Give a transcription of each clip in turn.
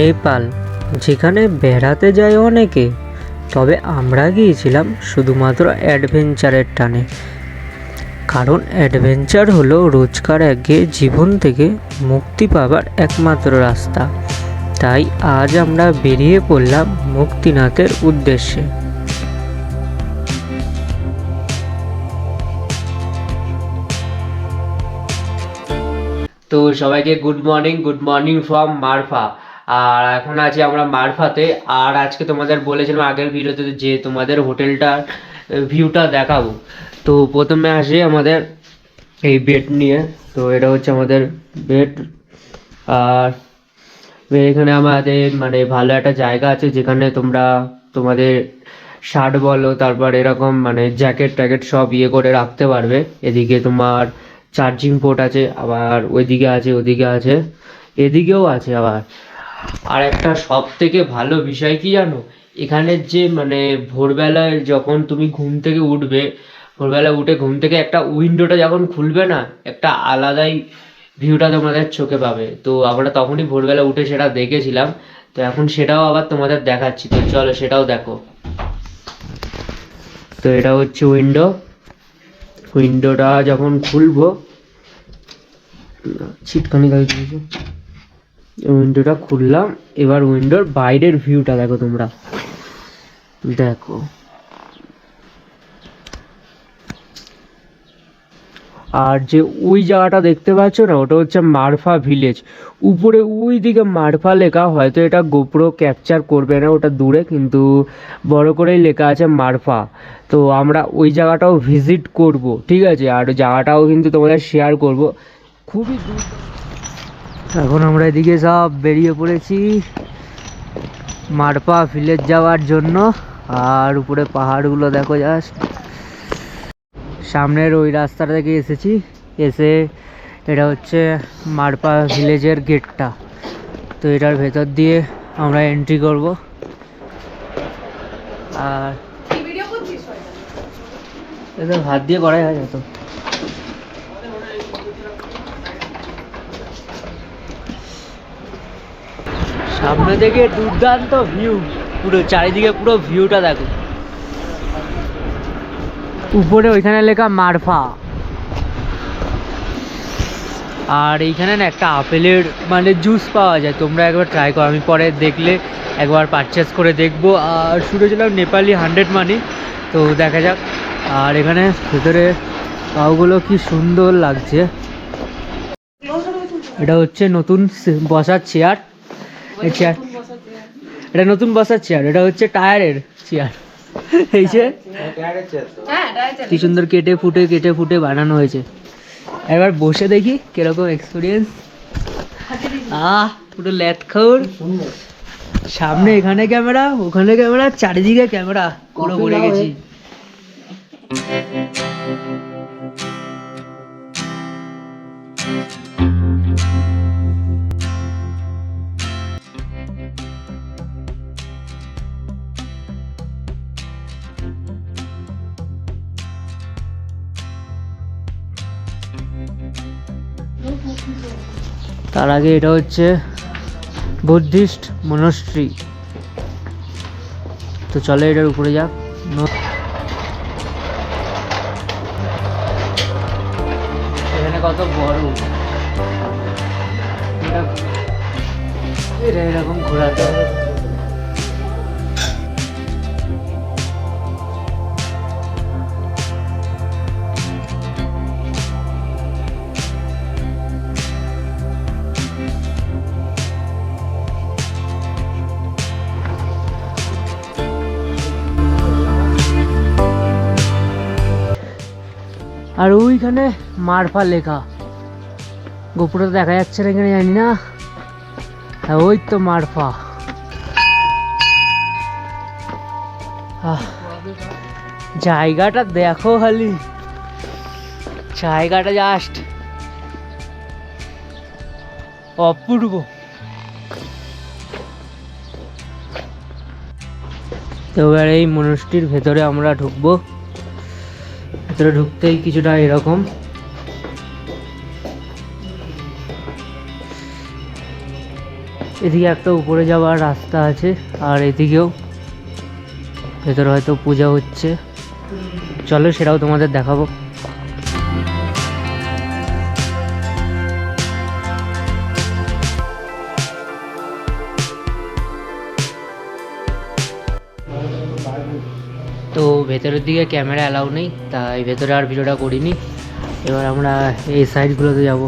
নেপাল, যেখানে বেড়াতে যায় অনেকে। তবে আমরা গিয়েছিলাম শুধুমাত্র অ্যাডভেঞ্চারের টানে। কারণ অ্যাডভেঞ্চার হলো রোজকার একঘেয়ে জীবন থেকে মুক্তি পাবার একমাত্র রাস্তা। তাই আজ আমরা বেরিয়ে পড়লাম মুক্তিনাথের উদ্দেশ্যে। তো সবাইকে good morning good morning from Marpha. আর এখন আছি আমরা মারফাতে। আর আজকে তোমাদের বলেছিলাম আগের ভিডিওতে যে তোমাদের হোটেলটার ভিউটা দেখাবো। তো প্রথমে আসি আমাদের এই বেড নিয়ে। তো এটা হচ্ছে আমাদের বেড আর এখানে আমাদের মানে ভালো একটা জায়গা আছে যেখানে তোমরা তোমাদের শার্ট বলো, তারপর এরকম মানে জ্যাকেট ট্যাকেট সব ইয়ে করে রাখতে পারবে। এদিকে তোমার চার্জিং পোর্ট আছে, আবার ওইদিকে আছে, ওদিকে আছে, এদিকেও আছে আবার। আর একটা সব থেকে ভালো বিষয় কি জানো? এখানে যে মানে ভোরবেলায় যখন তুমি ঘুম থেকে উঠবে, ভোরবেলা উঠে ঘুম থেকে একটা উইন্ডোটা যখন খুলবে না, একটা আলাদাই ভিউটা তোমাদের চোখে পাবে। তো আমরা তখনই ভোরবেলা উঠে সেটা দেখেছিলাম। তো এখন সেটাও আবার তোমাদের দেখাচ্ছি। তো চলো সেটাও দেখো। তো এটা হচ্ছে উইন্ডো উইন্ডোটা যখন খুলবো, ছিটখানি গাড়ি উইন্ডোটা খুললাম। এবার উইন্ডোর বাইরের ভিউটা দেখো তোমরা। দেখো। আর যে ওই জায়গাটা দেখতে পাচ্ছ না, ওটা হচ্ছে মারফা ভিলেজ উপরে ওই দিকে মারফা লেখা, হয়তো এটা গোপ্রো ক্যাপচার করবে না ওটা দূরে, কিন্তু বড় করেই লেখা আছে মারফা। তো আমরা ওই জায়গাটাও ভিজিট করব, ঠিক আছে? আর জায়গাটাও কিন্তু তোমাদের শেয়ার করব। খুবই দূর এখন আমরা এদিকে সব বেরিয়ে পড়েছি মারপা ভিলেজ যাওয়ার জন্য। আর উপরে পাহাড়গুলো দেখো জাস্ট সামনের ওই রাস্তাটা থেকে এসেছি। এসে এটা হচ্ছে মারপা ভিলেজের গেটটা তো এটার ভেতর দিয়ে আমরা এন্ট্রি করব। আর এটা হাত দিয়ে করাই হয় তো। সামনে থেকে দুর্দান্ত ভিউ পুরো চারিদিকে পুরো ভিউটা দেখো। উপরে ওইখানে লেখা মারফা। আর এইখানে না একটা আপেলের মানে জুস পাওয়া যায়। তোমরা একবার ট্রাই করো, আমি পরে দেখলে একবার পারচেস করে দেখব। আর শুরু ছিলাম নেপালি হান্ড্রেড মানি তো দেখা যাক। আর এখানে ভেতরে পাওগুলো কি সুন্দর লাগছে। এটা হচ্ছে নতুন বসার চেয়ার চেয়ার এটা নতুন বসার চেয়ার এটা হচ্ছে টায়ারের চেয়ার এই যে কি সুন্দর কেটে ফুটে কেটে ফুটে বানানো হয়েছে। একবার বসে দেখি কীরকম এক্সপিরিয়েন্স আহ পুরো ল্যাটখোর সামনে এখানে ক্যামেরা ওখানে ক্যামেরা চারিদিকে ক্যামেরা। পুরো ভরে গেছি। তার আগে এটা হচ্ছে বুদ্ধিস্ট মনস্ট্রি তো চলে এটার উপরে যাক। এখানে কত বড়? এটা এরকম ঘোরাতে হবে। আর ওইখানে মারফা লেখা। গোপুরে দেখা যাচ্ছে না এখানে জানি না। হ্যাঁ ওই তো মারফা। জায়গাটা দেখো খালি। জায়গাটা জাস্ট অপূর্ব। তো এবার এই মনস্টির ভেতরে আমরা ঢুকবো। ভেতরে ঢুকতেই কিছুটা এরকম। এদিকে একটা উপরে যাওয়ার রাস্তা আছে, আর এদিকেও ভেতরে হয়তো পূজা হচ্ছে। চলো সেটাও তোমাদের দেখাবো। ভেতরের দিকে ক্যামেরা অ্যালাউ নেই, তাই ভেতরে আর ভিডিওটা করিনি। এবার আমরা এই সাইডগুলোতে যাব।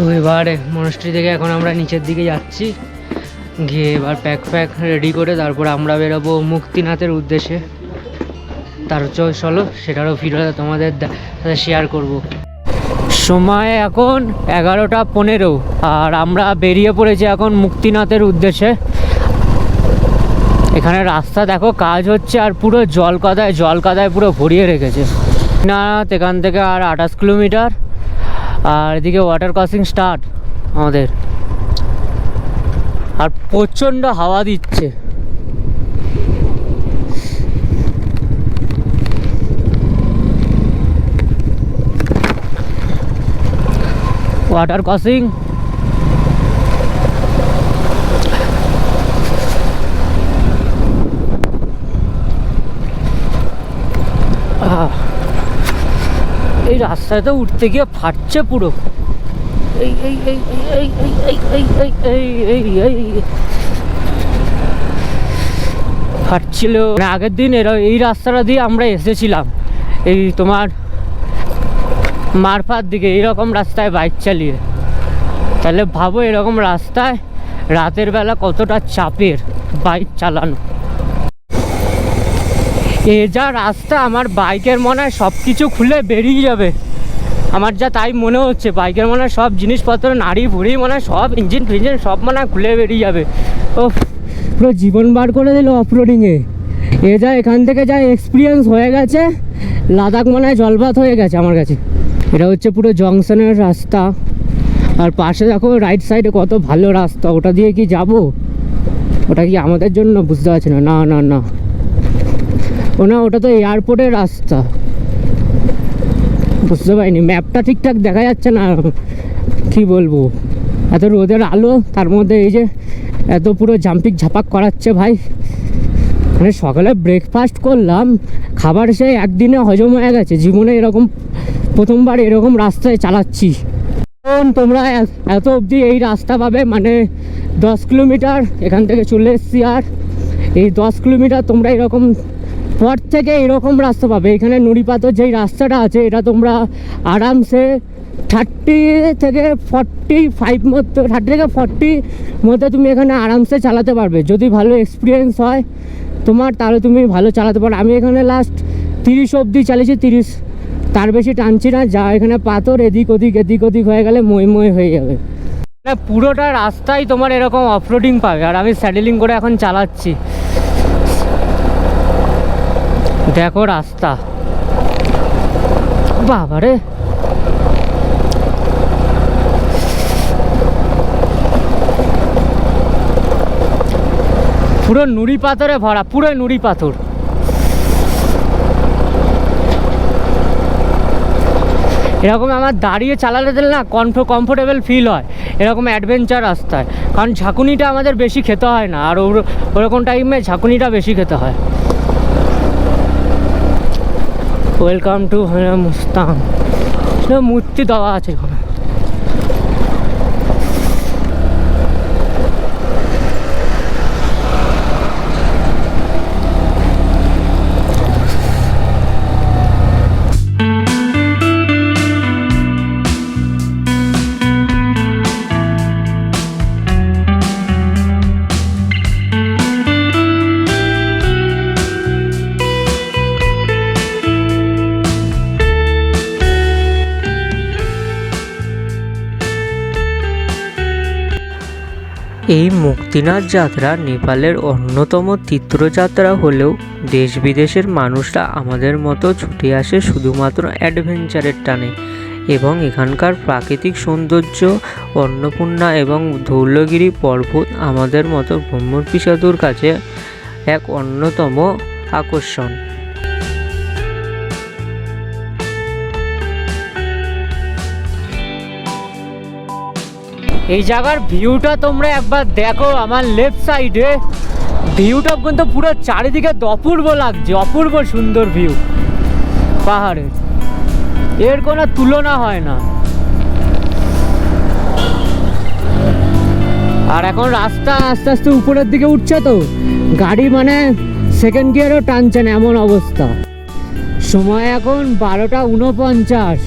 তো এবার মনস্ট্রি থেকে এখন আমরা নিচের দিকে যাচ্ছি। গিয়ে এবার প্যাক প্যাক রেডি করে তারপর আমরা বেরোবো মুক্তিনাথের উদ্দেশ্যে। তার চলো, সেটারও ভিডিও তোমাদের সাথে শেয়ার করব। সময় এখন এগারোটা পনেরো, আর আমরা বেরিয়ে পড়েছি এখন মুক্তিনাথের উদ্দেশ্যে। এখানে রাস্তা দেখো, কাজ হচ্ছে আর পুরো জল কাদায় জল কাদায় পুরো ভরিয়ে রেখেছে। না এখান থেকে আর আঠাশ কিলোমিটার। আর এদিকে ওয়াটার ক্রসিং স্টার্ট আমাদের। আর প্রচণ্ড হাওয়া দিচ্ছে। ওয়াটার ক্রসিং আহ এই রাস্তায় তো উঠতে গিয়ে ফাটছে পুরো এই এই এই এই এই এই এই এই ফাটছিল মানে আগের দিন এরা এই রাস্তাটা দিয়ে আমরা এসেছিলাম এই তোমার মারফার দিকে এইরকম রাস্তায় বাইক চালিয়ে তাহলে ভাবো এরকম রাস্তায় রাতের বেলা কতটা চাপের বাইক চালানো এ যা রাস্তা, আমার বাইকের মনে হয় সব কিছু খুলে বেরিয়ে যাবে। আমার যা তাই মনে হচ্ছে, বাইকের মনে হয় সব জিনিসপত্র, নাড়ি ভুড়ি মনে হয় সব ইঞ্জিন ফিঞ্জিন সব মনে হয় খুলে বেরিয়ে যাবে। ও পুরো জীবন বার করে দিল অফরোডিংয়ে এ। যা এখান থেকে যা এক্সপিরিয়েন্স হয়ে গেছে, লাদাখ মনে হয় জলপাত হয়ে গেছে আমার কাছে। এটা হচ্ছে পুরো জংশনের রাস্তা। আর পাশে দেখো রাইট সাইডে কত ভালো রাস্তা, ওটা দিয়ে কি যাব? ওটা কি আমাদের জন্য? বুঝতে পারছি না। না না না। ও না ওটা তো এয়ারপোর্টের রাস্তা। বুঝতে পারিনি ম্যাপটা ঠিকঠাক দেখা যাচ্ছে না, কি বলব? এত রোদের আলো, তার মধ্যে এই যে এত পুরো জাম্পিক ঝাপাক করাচ্ছে ভাই। মানে সকালে ব্রেকফাস্ট করলাম, খাবার সেই একদিনে হজম হয়ে গেছে, জীবনে এরকম, প্রথমবার এরকম রাস্তায় চালাচ্ছি। তোমরা এত অবধি এই রাস্তা পাবে মানে দশ কিলোমিটার, এখান থেকে চলে এসছি আর। এই দশ কিলোমিটার তোমরা এরকম পর থেকে এরকম রাস্তা পাবে। এখানে নুড়িপাথর যেই রাস্তাটা আছে, এটা তোমরা আরামসে থার্টি থেকে ফর্টি ফাইভ মধ্যে থার্টি থেকে ফর্টি মধ্যে তুমি এখানে আরামসে চালাতে পারবে। যদি ভালো এক্সপিরিয়েন্স হয় তোমার, তাহলে তুমি ভালো চালাতে পারো। আমি এখানে লাস্ট তিরিশ অবধি চালিয়েছি, তিরিশ। তার বেশি টানছি না, যা এখানে পাথর এদিক ওদিক এদিক ওদিক হয়ে গেলে মই মই হয়ে যাবে। পুরোটা রাস্তাই তোমার এরকম অফরোডিং পাবে। আর আমি স্যাডেলিং করে এখন চালাচ্ছি। দেখো রাস্তা। বাবারে। পুরো নুড়ি পাথরে ভরা, পুরো নুড়ি পাথর। এরকম আমার দাঁড়িয়ে চালালে দিলে না কমফ কমফোর্টেবল ফিল হয়। এরকম অ্যাডভেঞ্চার রাস্তায়। কারণ ঝাঁকুনিটা আমাদের বেশি খেতে হয় না। আর ওর- ওরকম টাইমে ঝাঁকুনিটা বেশি খেতে হয়। ওয়েলকাম টু মুস্তাং মূর্তি দেওয়া আছে এখানে। এই মুক্তিনাথ যাত্রা নেপালের অন্যতম তীর্থযাত্রা হলেও দেশ বিদেশের মানুষরা আমাদের মতো ছুটে আসে শুধুমাত্র অ্যাডভেঞ্চারের টানে এবং এখানকার প্রাকৃতিক সৌন্দর্য, অন্নপূর্ণা এবং ধৌলগিরি পর্বত আমাদের মতো ভ্রমণ পিসাদুর কাছে এক অন্যতম আকর্ষণ। এই জায়গার ভিউটা তোমরা একবার দেখো আমার লেফট সাইডে ভিউটা কিন্তু পুরো চারিদিকে অপূর্ব লাগছে, অপূর্ব সুন্দর ভিউ পাহাড়ের এর কোনো তুলনা হয় না। আর এখন রাস্তা আস্তে আস্তে উপরের দিকে উঠছে তো। গাড়ি মানে সেকেন্ড গিয়ারও টানছে না, এমন অবস্থা। সময় এখন বারোটা উনপঞ্চাশ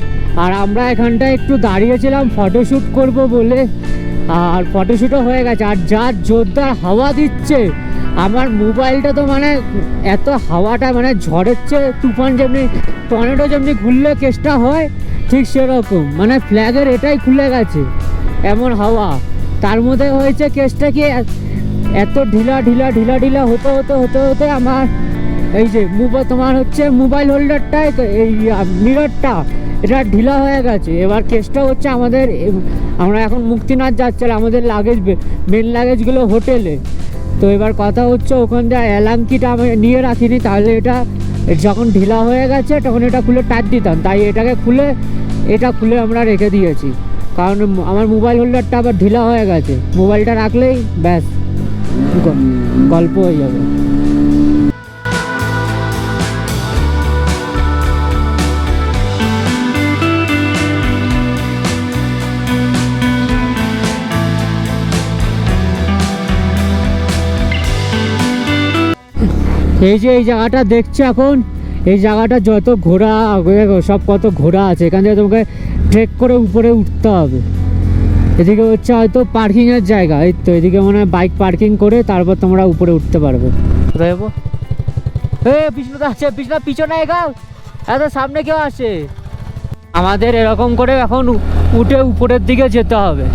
আর আমরা এখানটায় একটু দাঁড়িয়েছিলাম ফটোশ্যুট করব বলে। আর ফটোশ্যুটও হয়ে গেছে। আর যা জোরদার হাওয়া দিচ্ছে, আমার মোবাইলটা তো মানে এত হাওয়াটা মানে ঝড়ের চেয়ে তুফান যেমনি, টর্নেডো যেমনি ঘুরলে কেসটা হয়, ঠিক সেরকম। মানে ফ্ল্যাগের এটাই খুলে গেছে, এমন হাওয়া। তার মধ্যে হয়েছে কেসটা কি, এত ঢিলা ঢিলা ঢিলা ঢিলা হতে হতে হতে হতে আমার এই যে তোমার হচ্ছে মোবাইল হোল্ডারটাই তো এই মিররটা এটা ঢিলা হয়ে গেছে। এবার কেসটা হচ্ছে আমাদের আমরা এখন মুক্তিনাথ যাচ্ছি আমাদের লাগেজ মেন লাগেজগুলো হোটেলে তো এবার কথা হচ্ছে ওখান দিয়ে অ্যালাঙ্কিটা আমি নিয়ে রাখিনি, তাহলে এটা, যখন ঢিলা হয়ে গেছে, তখন এটা খুলে টাচ দিতাম। তাই এটাকে খুলে, এটা খুলে আমরা রেখে দিয়েছি। কারণ আমার মোবাইল হোল্ডারটা আবার ঢিলা হয়ে গেছে। মোবাইলটা রাখলেই ব্যাস, গল্প হয়ে যাবে। এই যে, এই জায়গাটা দেখছ এখন? এই জায়গাটা যত ঘোড়া সব কত ঘোড়া আছে। এখান থেকে তোমাকে ট্রেক করে উপরে উঠতে হবে। এদিকে হচ্ছে হয়তো পার্কিংয়ের জায়গা, এই তো এদিকে মনে হয় বাইক পার্কিং করে তারপর তোমরা উপরে উঠতে পারবে। কোথায় এ, বিষ্ণুদা আছে বিষ্ণু পিছনে এগাও। এত সামনে কেউ আসে? আমাদের এরকম করে এখন উঠে উপরের দিকে যেতে হবে।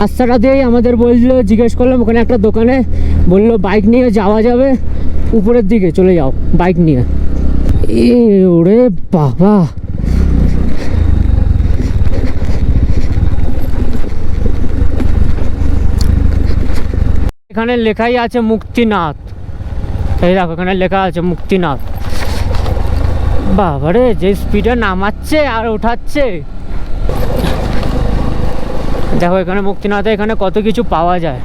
রাস্তাটা দিয়েই আমাদের বলল, জিজ্ঞেস করলাম, ওখানে একটা দোকানে। বলল, বাইক নিয়ে যাওয়া যাবে উপরের দিকে, চলে যাও, বাইক নিয়ে। এ ওরে বাবা। এখানে লেখাই আছে মুক্তিনাথ। এই দেখো, এখানে লেখা আছে মুক্তিনাথ। বাবারে, যে স্পিডে নামাচ্ছে আর ওঠাচ্ছে। দেখো এখানে মুক্তিনাথে এখানে কত কিছু পাওয়া যায়।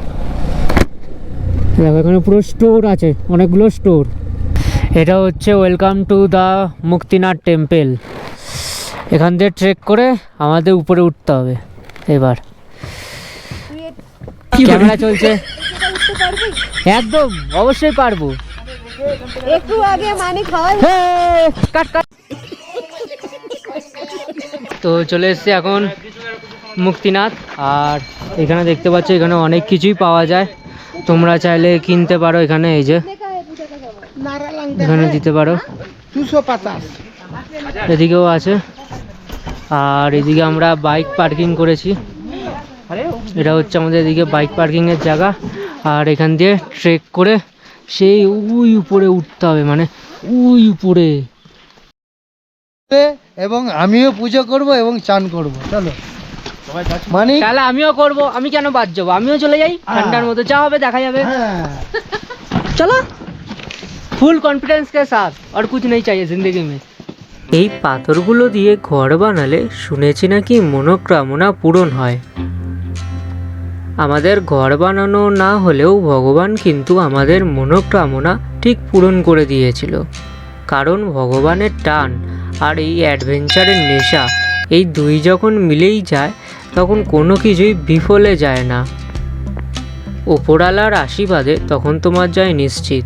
দেখো এখানে পুরো স্টোর আছে অনেকগুলো স্টোর। এটা হচ্ছে welcome to the Muktinath temple. এখান দিয়ে ট্রেক করে আমাদের উপরে উঠতে হবে এবার। ক্যামেরা চলছে। একদম অবশ্যই পারব। একটু আগে মানে খাওয়াই। কাট কাট। তো চলে এসেছি এখন মুক্তিনাথ। আর এখানে দেখতে পাচ্ছ এখানে অনেক কিছুই পাওয়া যায়। তোমরা চাইলে কিনতে পারো এখানে এই যে। এখানে দিতে পারো। এদিকেও আছে। আর এদিকে আমরা বাইক পার্কিং করেছি। এটা হচ্ছে আমাদের এদিকে বাইক পার্কিংয়ের জায়গা। আর এখান দিয়ে ট্রেক করে সেই উই উপরে উঠতে হবে মানে উই উপরে। এবং আমিও পুজো করব এবং চান করব চলো। মানে তাহলে আমিও করব আমি কেন বাদ যাব? আমিও চলে যাই হ্যাঁ। ঠান্ডার যা হবে দেখা যাবে। হ্যাঁ। চলো। ফুল কনফিডেন্স কে সাথ আর কিছু নেই চাই জিন্দগি মে। এই পাথরগুলো দিয়ে ঘর বানালে শুনেছি নাকি মনোকামনা পূরণ হয়। আমাদের ঘর বানানো না হলেও ভগবান কিন্তু আমাদের মনোকামনা ঠিক পূরণ করে দিয়েছিল। কারণ ভগবানের টান আর এই অ্যাডভেঞ্চারের নেশা এই দুই যখন মিলেই যায় তখন কোনো কিছুই বিফলে যায় না। ওপরালার আশীর্বাদে তখন তোমার যায় নিশ্চিত।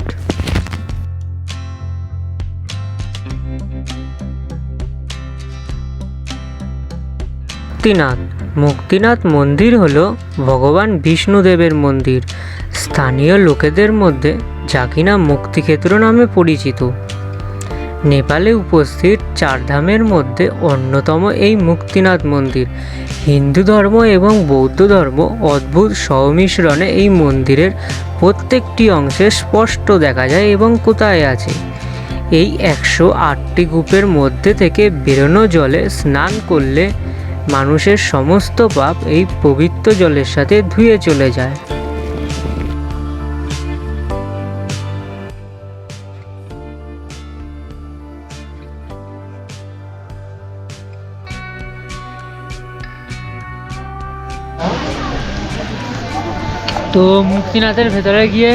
মুক্তিনাথ। মুক্তিনাথ মন্দির হল ভগবান বিষ্ণুদেবের মন্দির। স্থানীয় লোকেদের মধ্যে যা কিনা মুক্তিক্ষেত্র নামে পরিচিত। নেপালে উপস্থিত চারধামের মধ্যে অন্যতম এই মুক্তিনাথ মন্দির। হিন্দু ধর্ম এবং বৌদ্ধ ধর্ম অদ্ভুত সংমিশ্রণে এই মন্দিরের প্রত্যেকটি অংশে স্পষ্ট দেখা যায় এবং কোথায় আছে। এই একশো আটটি কূপের মধ্যে থেকে বেরোনো জলে স্নান করলে মানুষের সমস্ত পাপ এই পবিত্র জলের সাথে ধুয়ে চলে যায়। তো মুক্তিনাথের ভেতরে গিয়ে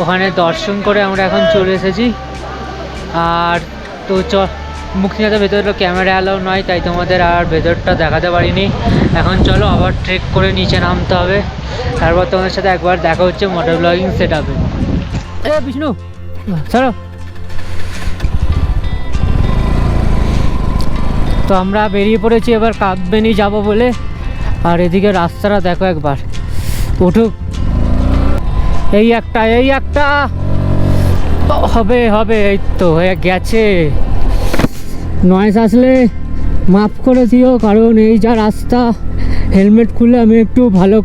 ওখানে দর্শন করে আমরা এখন চলে এসেছি। আর তো চ, মুক্তিনাথের ভেতরে ক্যামেরা অ্যালাউ নয়, তাই তোমাদের আর ভেতরটা দেখাতে পারিনি। এখন চলো আবার ট্রেক করে নিচে নামতে হবে। তারপর তোমাদের সাথে একবার দেখা হচ্ছে মোটর ব্লগিং সেট আপে বিষ্ণু! চলো তো আমরা বেরিয়ে পড়েছি, এবার কাকবেনি যাব বলে। আর এদিকে রাস্তাটা দেখো একবার। উঠুক। এই একটা এই একটা। হবে হবে, এই তো হয়ে গেছে। নয়েস আসলে মাফ করে দিও, কারণ এই যা রাস্তা হেলমেট খুলে আমি একটু ভালো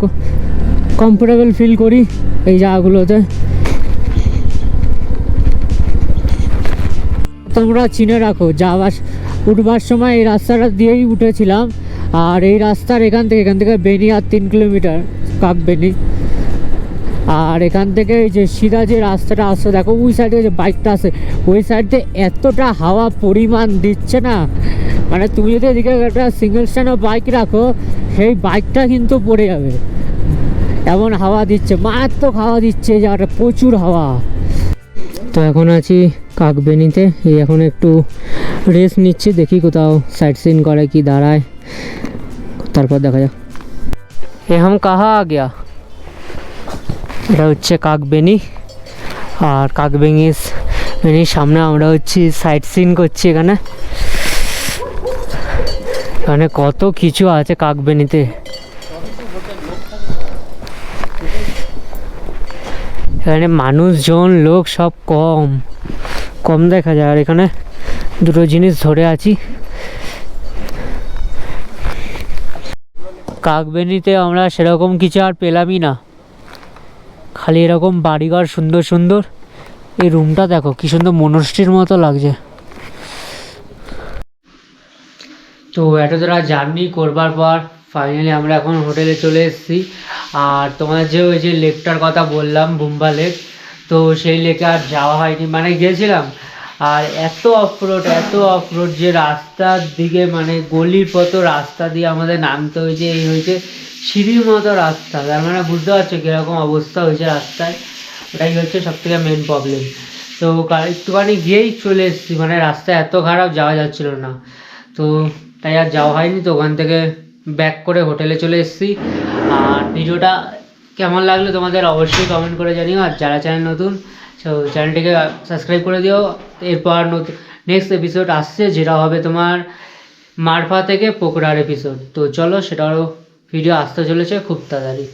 কমফোর্টেবল ফিল করি এই জায়গাগুলোতে। তোমরা চিনে রাখো, যাওয়ার, উঠবার সময় এই রাস্তাটা দিয়েই উঠেছিলাম। আর এই রাস্তার এখান থেকে এখান থেকে বেনি আর তিন কিলোমিটার কাকবেনি আর এখান থেকে যে সিধা যে রাস্তাটা আসছে, দেখো, ওই সাইডে যে বাইকটা আছে ওই সাইডে এতটা হাওয়া পরিমাণ দিচ্ছে না। মানে তুমি যদি এদিকে একটা সিঙ্গেল স্ট্যান্ডও বাইক রাখো, সেই বাইকটা কিন্তু পড়ে যাবে। এমন হাওয়া দিচ্ছে, মারাত্মক হাওয়া দিচ্ছে যে আর প্রচুর হাওয়া। তো এখন আছি কাকবেনিতে, এই এখন একটু রেস্ট নিচ্ছি, দেখি কোথাও সাইট সিন করে কি দাঁড়ায়। তারপর দেখা যাক। এ হাম কাহা আ গিয়া? এটা হচ্ছে কাকবেনি। আর কাকবেনি বেনির সামনে আমরা হচ্ছি সাইট সিন করছি এখানে। এখানে কত কিছু আছে কাকবেনিতে। এখানে মানুষজন, লোক সব কম। কম দেখা যায়। আর এখানে দুটো জিনিস ধরে আছি। কাকবেনিতে আমরা সেরকম কিছু আর পেলামই না। খালি এরকম বাড়িঘর সুন্দর সুন্দর। এই রুমটা দেখো, কি সুন্দর মনস্ট্রির মতো লাগছে। তো এত এতটা জার্নি করবার পর ফাইনালি আমরা এখন হোটেলে চলে এসেছি। আর তোমার যে ওই যে লেকটার কথা বললাম বুম্বা লেক তো সেই লেকে আর যাওয়া হয়নি। মানে গিয়েছিলাম, আর এত অফরোড এত অফরোড যে রাস্তার দিকে মানে গলির পথ রাস্তা দিয়ে আমাদের নামতে হয়েছে, এই হয়েছে। সিঁড়ির মতো রাস্তা, তার মানে বুঝতে পারছ কীরকম অবস্থা হয়েছে রাস্তায়? ওটাই হচ্ছে সব থেকে মেন প্রবলেম তো একটুখানি গিয়েই চলে এসেছি মানে রাস্তা এত খারাপ যাওয়া যাচ্ছিল না। তো তাই আর যাওয়া হয়নি, তো ওখান থেকে ব্যাক করে হোটেলে চলে এসেছি। আর ভিডিওটা কেমন লাগল তোমাদের অবশ্যই কমেন্ট করে জানিও, আর যারা চ্যানেল নতুন, তো চ্যানেলটিকে সাবস্ক্রাইব করে দিও। এরপর নতুন নেক্সট এপিসোড আসছে, যেটা হবে তোমার মারফা থেকে পোকরার এপিসোড তো চলো সেটারও ভিডিও আসতে চলেছে খুব তাড়াতাড়ি।